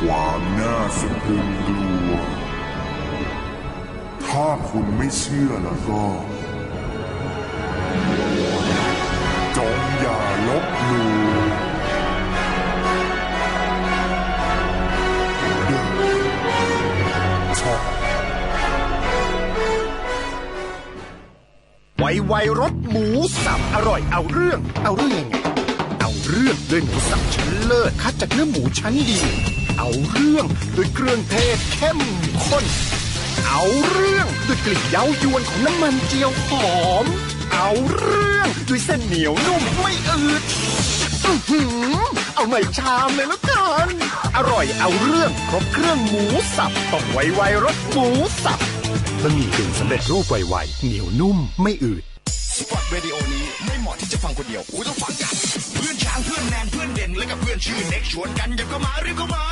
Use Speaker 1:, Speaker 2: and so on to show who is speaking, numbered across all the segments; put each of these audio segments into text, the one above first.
Speaker 1: ความน่าสะพรึงกลัว ถ้าคุณไม่เชื่อแล้วก็ จงอย่าลบหลู่ช็อก
Speaker 2: ไวไวรสหมูสับอร่อยเอาเรื่อง เอาเรื่องยังไงเอาเรื่องด้วยหมูสับชั้นเลิศคัดจากเนื้อหมูชั้นดี เอาเรื่องด้วยเครื่องเทศเข้มข้น เอาเรื่องด้วยกลิ่นเย้ายวนของน้ำมันเจียวหอม เอาเรื่องด้วยเส้นเหนียวนุ่มไม่อืดอือหือเอาไม่ชามเลยแล้วกัน อร่อยเอาเรื่องครบเครื่องหมูสับต้องไวไวรสหมูสับบะหมี่กึ่งสำเร็จรูปไวๆเหนียวนุ่มไม่อืด
Speaker 3: สปอตเรดิโอนี้ไม่เหมาะที่จะฟังคนเดียวอุ้ยต้องฟังกัน เพื่อนช้างเพื่อนแนนเพื่อนเด่นและกับเพื่อนชื่อเน็กชวนกันอย่าเข้ามาเรียกเข้ามา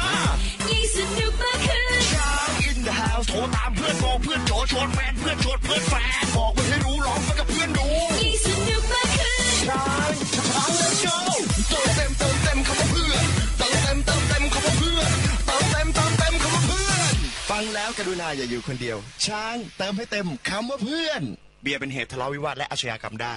Speaker 3: เพื่อนบอกเพื่อนโจชวนแฟนเพื่อนชวนเพื่อนแฟนบอกไปให้รู้ร้องไปกับเพื่อนดู
Speaker 4: ยิ่งสนุกมากขึ้น
Speaker 3: ช้างช้างเลโก้เติมเต็มเติมเต็มคำว่าเพื่อนเติมเต็มเติมเต็มคำว่าเพื่อนเติมเต็มเติมเต็มคำว่าเพื่อนฟังแล้วกรุณาอย่าอยู่คนเดียว ช้างเติมให้เต็มคำว่าเพื่อน เบียร์เป็นเหตุทะเลาะวิวาทและอาชญากรรมได้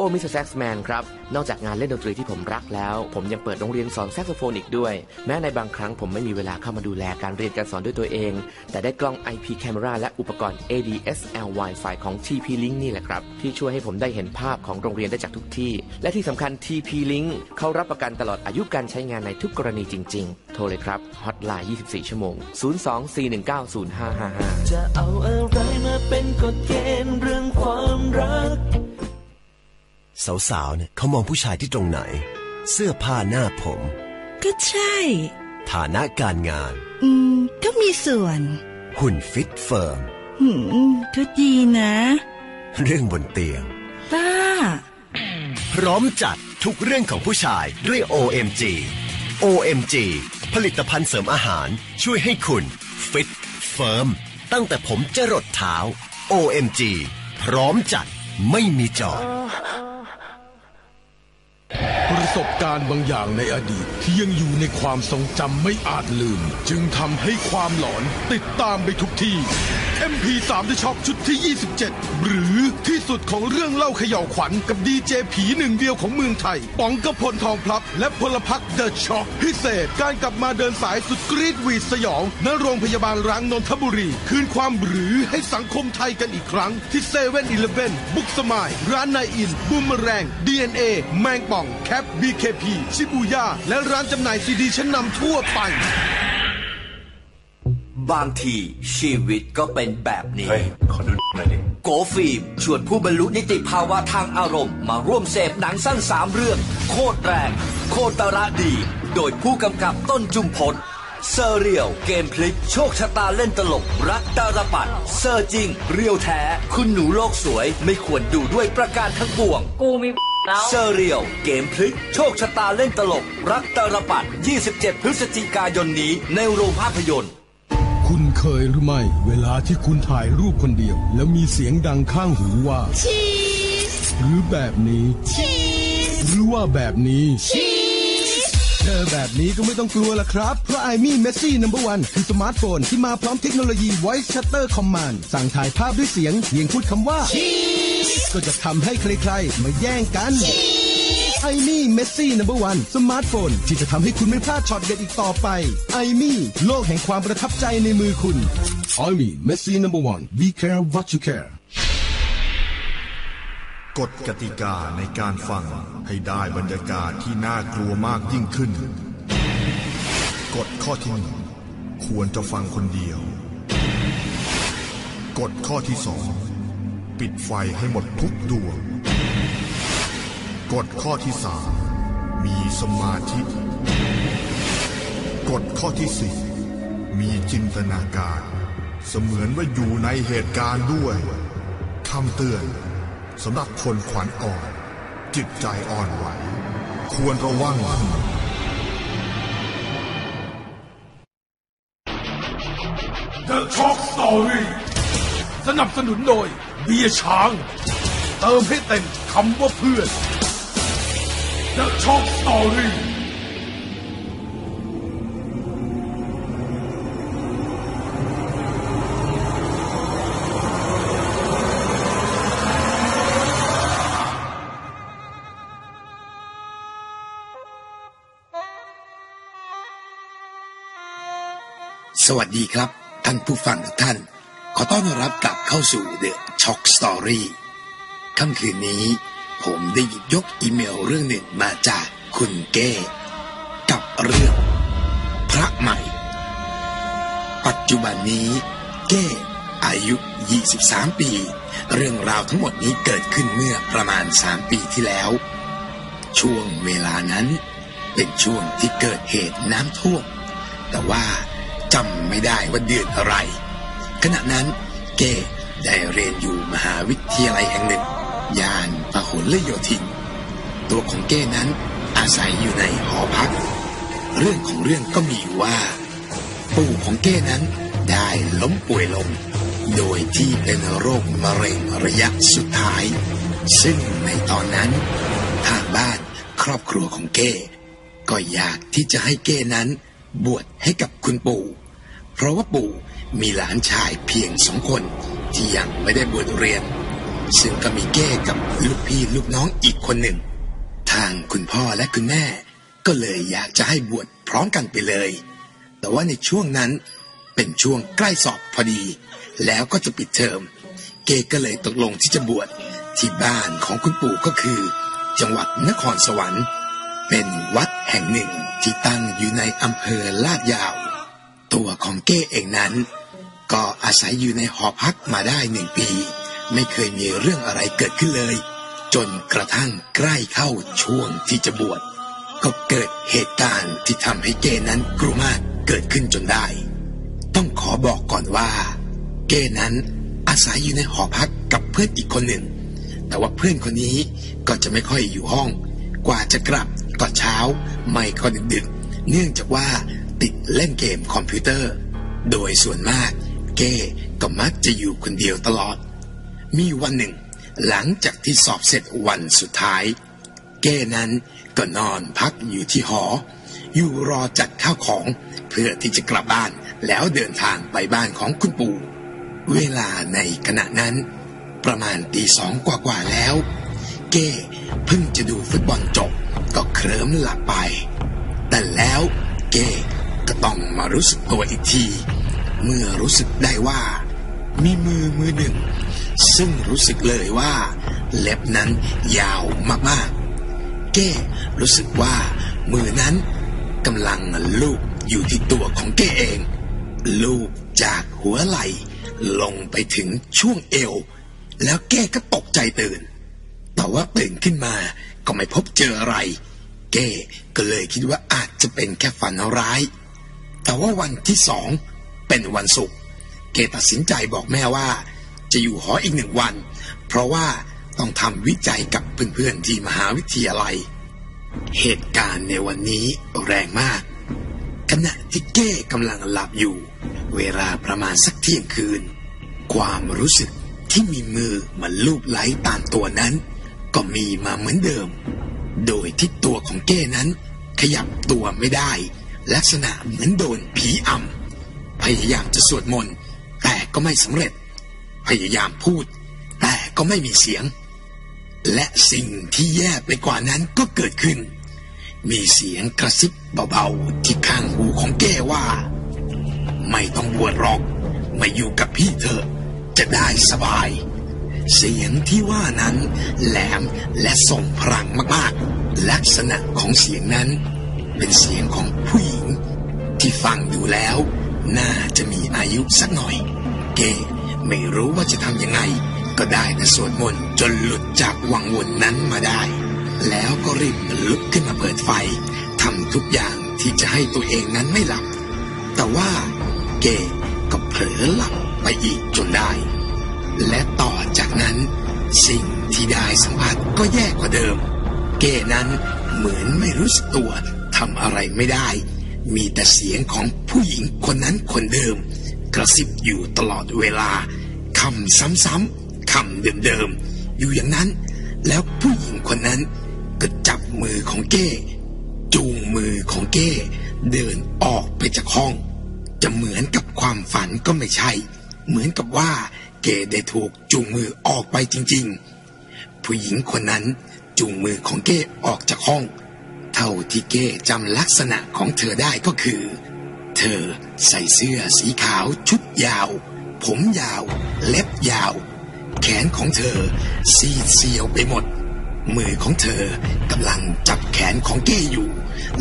Speaker 5: ก้มิสเตอร์แซกซ์แมนครับ นอกจากงานเล่นดนตรีที่ผมรักแล้ว ผมยังเปิดโรงเรียนสอนแซกโซโฟนอีกด้วย แม้ในบางครั้งผมไม่มีเวลาเข้ามาดูแลการเรียนการสอนด้วยตัวเอง แต่ได้กล้อง IP Camera และอุปกรณ์ ADSL Wi-Fi ของ TP Link นี่แหละครับ ที่ช่วยให้ผมได้เห็นภาพของโรงเรียนได้จากทุกที่ และที่สำคัญ TP Link เขารับประกันตลอดอายุการใช้งานในทุกกรณีจริง ๆ โทรเลยครับฮอตไลน์ 24 ชั่วโมง 024190555
Speaker 6: จะเอาอะไรมาเป็นกฎเกณฑ์เรื่องความรัก
Speaker 7: สาวๆเนี่ยเขามองผู้ชายที่ตรงไหน เสื้อผ้าหน้าผม
Speaker 8: ก็ใช่
Speaker 7: ฐานะการงาน
Speaker 8: อืม ก็มีส่วน
Speaker 7: หุ่นฟิตเฟิร์ม
Speaker 8: หืมก็ดีนะ
Speaker 7: เรื่องบนเตียง
Speaker 8: ป้า
Speaker 7: พร้อมจัดทุกเรื่องของผู้ชายด้วย OMG OMG ผลิตภัณฑ์เสริมอาหารช่วยให้คุณฟิตเฟิร์มตั้งแต่ผมจะรดเท้า OMG พร้อมจัด ไม่มีจอด
Speaker 9: ประสบการณ์บางอย่างในอดีตที่ยังอยู่ในความทรงจำไม่อาจลืม จึงทำให้ความหลอนติดตามไปทุกที่ MP3 ที่ชอบชุดที่ 27 หรือที่สุดของเรื่องเล่าเขย่าวขวัญกับดีเจผีหนึ่งเดียวของเมืองไทยป๋องกระพลทองพลับ และพลพักเดอะช็อคพิเศษ การกลับมาเดินสายสุดกรีดหวีดสยองณโรงพยาบาลร้างนนทบุรี คืนความหรือให้สังคมไทยกันอีกครั้ง ที่เซเว่นอีเลฟเว่นบุกสมาย ร้านนายอิน บูมเมอแรง DNA แมงป่อง แคป BKP ชิบูย่าและร้านจำหน่ายซีดีชั้นนำทั่วไป
Speaker 10: บางทีชีวิตก็เป็นแบบนี้
Speaker 11: เฮ้ย ขอดูหน่อยดิ
Speaker 10: โกฟิล์มชวนผู้บรรลุนิติภาวะทางอารมณ์ มาร่วมเสพหนังสั้นสามเรื่อง โคตรแรง โคตรระดี โดยผู้กำกับต้นจุมพลเซอร์เรียลเกมพลิก โชคชะตาเล่นตลก รักตาลปัด เซอร์จริง เรียวแท้ คุณหนูโลกสวยไม่ควรดูด้วยประการทั้งปวง
Speaker 12: กูมีแล้ว
Speaker 10: เซอร์เรียลเกมพลิก โชคชะตาเล่นตลก รักตาลปัด 27 พฤศจิกายนนี้ในโรงภาพยนตร์
Speaker 9: คุณ เคยหรือไม่ เวลาที่คุณถ่ายรูปคนเดียว แล้วมีเสียงดังข้างหูว่า
Speaker 8: ชีส
Speaker 9: หรือแบบนี้
Speaker 8: ชีส
Speaker 9: หรือว่าแบบนี้
Speaker 8: ชีส
Speaker 9: เจอแบบนี้ก็ไม่ต้องกลัวละครับ เพราะ i m มี่ Messi Number One คือสมาร์ทโฟนที่มาพร้อมเทคโนโลยี Voice Shutter Command สั่งถ่ายภาพด้วยเสียงเพียงพูดคำว่าก็จะทำให้ใครๆ มาแย่งกัน ไอมี่ Messi Number One สมาร์ทโฟน ที่จะทำให้คุณไม่พลาดช็อตเด็ดอีกต่อไปไอมี่โลกแห่งความประทับใจในมือคุณไอมี่ Messi Number One Be care what you care
Speaker 13: กฎกติกาในการฟังให้ได้บรรยากาศที่น่ากลัวมากยิ่งขึ้น กฎข้อที่หนึ่งควรจะฟังคนเดียว กฎข้อที่สองปิดไฟให้หมดทุกดวง กฎข้อที่สามมีสมาธิ กฎข้อที่สี่มีจินตนาการ เสมือนว่าอยู่ในเหตุการณ์ด้วยคำเตือนสำหรับคนขวัญอ่อน จิตใจอ่อนไหว ควรระวัง
Speaker 1: The Talk Story
Speaker 9: สนับสนุนโดยเบียช้าง เติมให้เต็มคำว่าเพื่อน The Shock Story
Speaker 11: สวัสดีครับ ท่านผู้ฟังทุกท่าน ขอต้อนรับกลับเข้าสู่ The Shock Story ค่ำคืนนี้ ผมได้หยิบยกอีเมลเรื่องหนึ่งมาจากคุณเก้กับเรื่อง พระใหม่ ปัจจุบันนี้เก้อายุ 23 ปี เรื่องราวทั้งหมดนี้เกิดขึ้นเมื่อประมาณ 3 ปีที่แล้ว ช่วงเวลานั้น เป็นช่วงที่เกิดเหตุน้ำท่วม แต่ว่าจำไม่ได้ว่าเดือนอะไร ขณะนั้นเก้ได้เรียนอยู่มหาวิทยาลัยแห่งหนึ่ง ยานพหลโยธิน ตัวของเก้นั้นอาศัยอยู่ในหอพัก เรื่องของเรื่องก็มีอยู่ว่า ปู่ของเก้นั้นได้ล้มป่วยลง โดยที่เป็นโรคมะเร็งระยะสุดท้าย ซึ่งในตอนนั้น ทางบ้านครอบครัวของเก้ ก็อยากที่จะให้เก้นั้น บวชให้กับคุณปู่ เพราะว่าปู่มีหลานชายเพียงสองคนที่ยังไม่ได้บวชเรียน ซึ่งก็มีเก้กับลูกพี่ลูกน้องอีกคนหนึ่ง ทางคุณพ่อและคุณแม่ ก็เลยอยากจะให้บวชพร้อมกันไปเลย แต่ว่าในช่วงนั้นเป็นช่วงใกล้สอบพอดี แล้วก็จะปิดเทอม เก้ก็เลยตกลงที่จะบวชที่บ้านของคุณปู่ก็คือ จังหวัดนครสวรรค์ เป็นวัดแห่งหนึ่งที่ตั้งอยู่ในอำเภอลาดยาว ตัวของเก้เองนั้น ก็อาศัยอยู่ในหอพักมาได้หนึ่งปี ไม่เคยมีเรื่องอะไรเกิดขึ้นเลย จนกระทั่งใกล้เข้าช่วงที่จะบวชก็เกิดเหตุการณ์ที่ทำให้เก้นั้นกลัวมากเกิดขึ้นจนได้ ต้องขอบอกก่อนว่า เก้นั้นอาศัยอยู่ในหอพักกับเพื่อนอีกคนหนึ่ง แต่ว่าเพื่อนคนนี้ก็จะไม่ค่อยอยู่ห้อง กว่าจะกลับก็เช้าไม่ก็ดึกๆ เนื่องจากว่าติดเล่นเกมคอมพิวเตอร์ โดยส่วนมาก เก้ก็มักจะอยู่คนเดียวตลอด มีวันหนึ่ง หลังจากที่สอบเสร็จวันสุดท้าย เก้นั้นก็นอนพักอยู่ที่หอ อยู่รอจัดข้าวของเพื่อที่จะกลับบ้านแล้วเดินทางไปบ้านของคุณปู่ เวลาในขณะนั้น ประมาณตีสองกว่าๆแล้ว เก้เพิ่งจะดูฟุตบอลจบก็เคลิ้มหลับไป แต่แล้วเก้ก็ต้องมารู้สึกตัวอีกที เมื่อรู้สึกได้ว่า มีมือมือหนึ่ง ซึ่งรู้สึกเลยว่า เล็บนั้นยาวมากๆเก้รู้สึกว่า มือนั้นกำลังลูบอยู่ที่ตัวของเก้เอง ลูบจากหัวไหล่ลงไปถึงช่วงเอว แล้วเก้ก็ตกใจตื่น แต่ว่าตื่นขึ้นมาก็ไม่พบเจออะไรเก้ก็เลยคิดว่าอาจจะเป็นแค่ฝันร้าย แต่ว่าวันที่สองเป็นวันศุกร์เกตัดสินใจบอกแม่ว่า จะอยู่หออีกหนึ่งวัน เพราะว่าต้องทำวิจัยกับเพื่อนๆที่มหาวิทยาลัย เหตุการณ์ในวันนี้แรงมาก ขณะที่เก้กำลังหลับอยู่ เวลาประมาณสักเที่ยงคืน ความรู้สึกที่มีมือมันลูบไหลตามตัวนั้น ก็มีมาเหมือนเดิม โดยที่ตัวของเก้นั้น ขยับตัวไม่ได้ ลักษณะเหมือนโดนผีอำพยายามจะสวดมนต์แต่ก็ไม่สำเร็จ พยายามพูด แต่ก็ไม่มีเสียง และสิ่งที่แย่ไปกว่านั้นก็เกิดขึ้น มีเสียงกระซิบเบาๆที่ข้างหูของแก้ว่า ไม่ต้องบวชหรอกมาอยู่กับพี่เถอะจะได้สบาย เสียงที่ว่านั้นแหลมและส่งพลังมากๆ ลักษณะของเสียงนั้น เป็นเสียงของผู้หญิง ที่ฟังดูแล้ว น่าจะมีอายุสักหน่อย เก้ ไม่รู้ว่าจะทำยังไง ก็ได้แต่สวดมนต์จนหลุดจากวังวนนั้นมาได้ แล้วก็รีบลุกขึ้นมาเปิดไฟทำทุกอย่างที่จะให้ตัวเองนั้นไม่หลับ แต่ว่าเกก็เผลอหลับไปอีกจนได้ และต่อจากนั้น สิ่งที่ได้สัมผัสก็แย่กว่าเดิม เกนั้นเหมือนไม่รู้สึกตัวทำอะไรไม่ได้ มีแต่เสียงของผู้หญิงคนนั้นคนเดิม กระซิบอยู่ตลอดเวลา คำซ้ำๆคำเดิมๆอยู่อย่างนั้น แล้วผู้หญิงคนนั้นก็จับมือของเก้ จูงมือของเก้ เดินออกไปจากห้อง จะเหมือนกับความฝันก็ไม่ใช่ เหมือนกับว่าเก้ได้ถูกจูงมือออกไปจริง ๆ ผู้หญิงคนนั้นจูงมือของเก้ออกจากห้อง เท่าที่เก้จำลักษณะของเธอได้ก็คือ เธอใส่เสื้อสีขาวชุดยาว ผมยาว เล็บยาว แขนของเธอ ซีดเซียวไปหมด มือของเธอกำลังจับแขนของเก้อยู่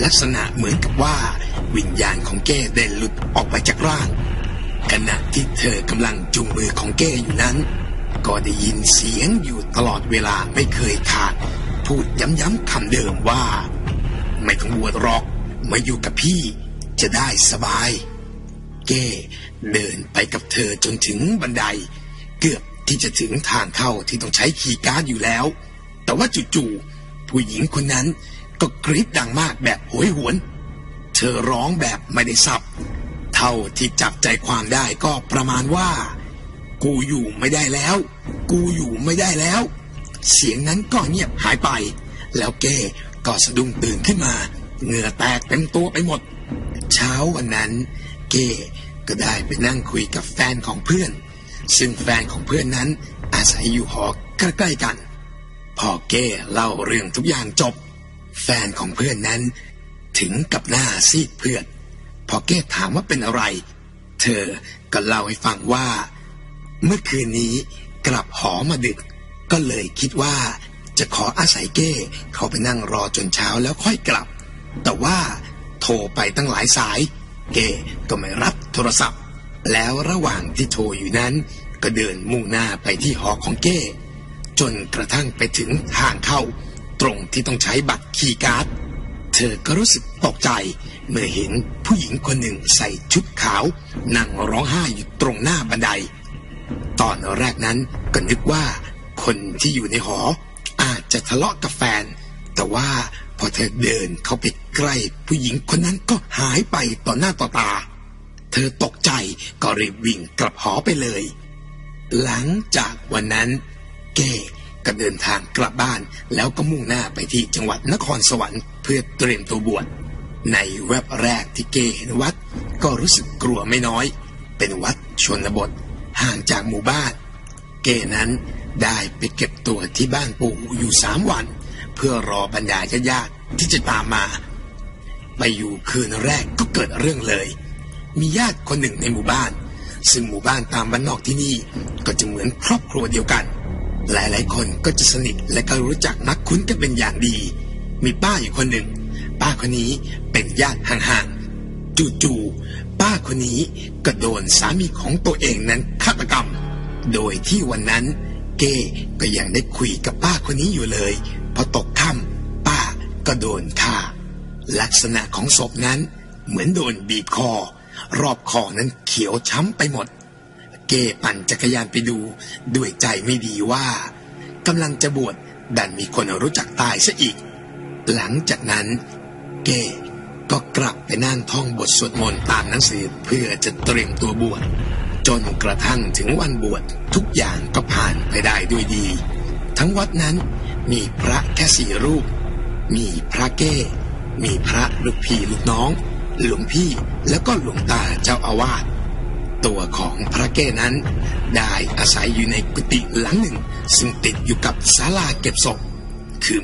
Speaker 11: ลักษณะเหมือนกับว่า วิญญาณของเก้ได้หลุดออกไปจากร่างขณะที่เธอกำลังจุงมือของเก้อยู่นั้น ก็ได้ยินเสียงอยู่ตลอดเวลาไม่เคยขาด พูดย้ำๆคำเดิมว่า ไม่ต้องวชหรอกมาอยู่กับพี่จะได้สบาย เก้ เดินไปกับเธอจนถึงบันได เกือบที่จะถึงทางเข้าที่ต้องใช้คีย์การ์ดอยู่แล้ว แต่ว่าจู่ๆผู้หญิงคนนั้นก็กรีดดังมากแบบโหยหวน เธอร้องแบบไม่ได้สับ เท่าที่จับใจความได้ก็ประมาณว่า กูอยู่ไม่ได้แล้ว กูอยู่ไม่ได้แล้ว เสียงนั้นก็เงียบหายไป แล้วเก้ก็สะดุ้งตื่นขึ้นมา เหงื่อแตกเต็มตัวไปหมด เช้าวันนั้นเก้ก็ได้ไปนั่งคุยกับแฟนของเพื่อน ซึ่งแฟนของเพื่อนนั้นอาศัยอยู่หอใกล้ๆกัน พอเก้เล่าเรื่องทุกอย่างจบ แฟนของเพื่อนนั้น ถึงกับหน้าซีดเพื่อน พอเก้ถามว่าเป็นอะไร เธอก็เล่าให้ฟังว่า เมื่อคืนนี้กลับหอมาดึก ก็เลยคิดว่าจะขออาศัยเก้เขาไปนั่งรอจนเช้าแล้วค่อยกลับ แต่ว่าโทรไปตั้งหลายสาย เก้ก็ไม่รับโทรศัพท์ แล้วระหว่างที่โทรอยู่นั้น ก็เดินมุ่งหน้าไปที่หอของเก้ จนกระทั่งไปถึงทางเข้า ตรงที่ต้องใช้บัตรคีย์การ์ด เธอก็รู้สึกตกใจ เมื่อเห็นผู้หญิงคนหนึ่งใส่ชุดขาว นั่งร้องไห้อยู่ตรงหน้าบันได ตอนแรกนั้นก็นึกว่า คนที่อยู่ในหออาจจะทะเลาะกับแฟน แต่ว่า พอเธอเดินเข้าไปใกล้ผู้หญิงคนนั้นก็หายไปต่อหน้าต่อตา เธอตกใจก็รีบวิ่งกลับหอไปเลย หลังจากวันนั้น เก้ก็เดินทางกลับบ้านแล้วก็มุ่งหน้าไปที่จังหวัดนครสวรรค์เพื่อเตรียมตัวบวชในแวบแรกที่เก้เห็นวัด ก็รู้สึกกลัวไม่น้อย เป็นวัดชนบท ห่างจากหมู่บ้าน เก้นั้นได้ไปเก็บตัวที่บ้านปู่อยู่สามวัน เพื่อรอบรรดาญาติที่จะตามมาไปอยู่คืนแรกก็เกิดเรื่องเลย มีญาติคนหนึ่งในหมู่บ้าน ซึ่งหมู่บ้านตามบ้านนอกที่นี่ก็จะเหมือนครอบครัวเดียวกัน หลายๆ คนก็จะสนิทและก็รู้จักมักคุ้นกันเป็นอย่างดี มีป้าอยู่คนหนึ่ง ป้าคนนี้เป็นญาติห่างๆจู่ๆป้าคนนี้ก็โดนสามีของตัวเองนั้นฆาตกรรม โดยที่วันนั้นเก้ก็ยังได้คุยกับป้าคนนี้อยู่เลย อตกค่ำป้าก็โดนฆ่า ลักษณะของศพนั้น เหมือนโดนบีบคอ รอบคอนั้นเขียวช้ำไปหมด เก้ปั่นจักรยานไปดู ด้วยใจไม่ดีว่ากำลังจะบวชดันมีคนรู้จักตายซะอีก หลังจากนั้น เก้ก็กลับไปนั่งท่องบทสวดมนต์ตามหนังสือเพื่อจะเตรียมตัวบวชจนกระทั่งถึงวันบวชทุกอย่างก็ผ่านไปได้ด้วยดี ทั้งวัดนั้น มีพระแค่สี่รูป มีพระเก้ มีพระลูกพี่ลูกน้อง หลวงพี่แล้วก็หลวงตาเจ้าอาวาสตัวของพระเก้นั้น ได้อาศัยอยู่ในกุฏิหลังหนึ่ง ซึ่งติดอยู่กับศาลาเก็บศพคือ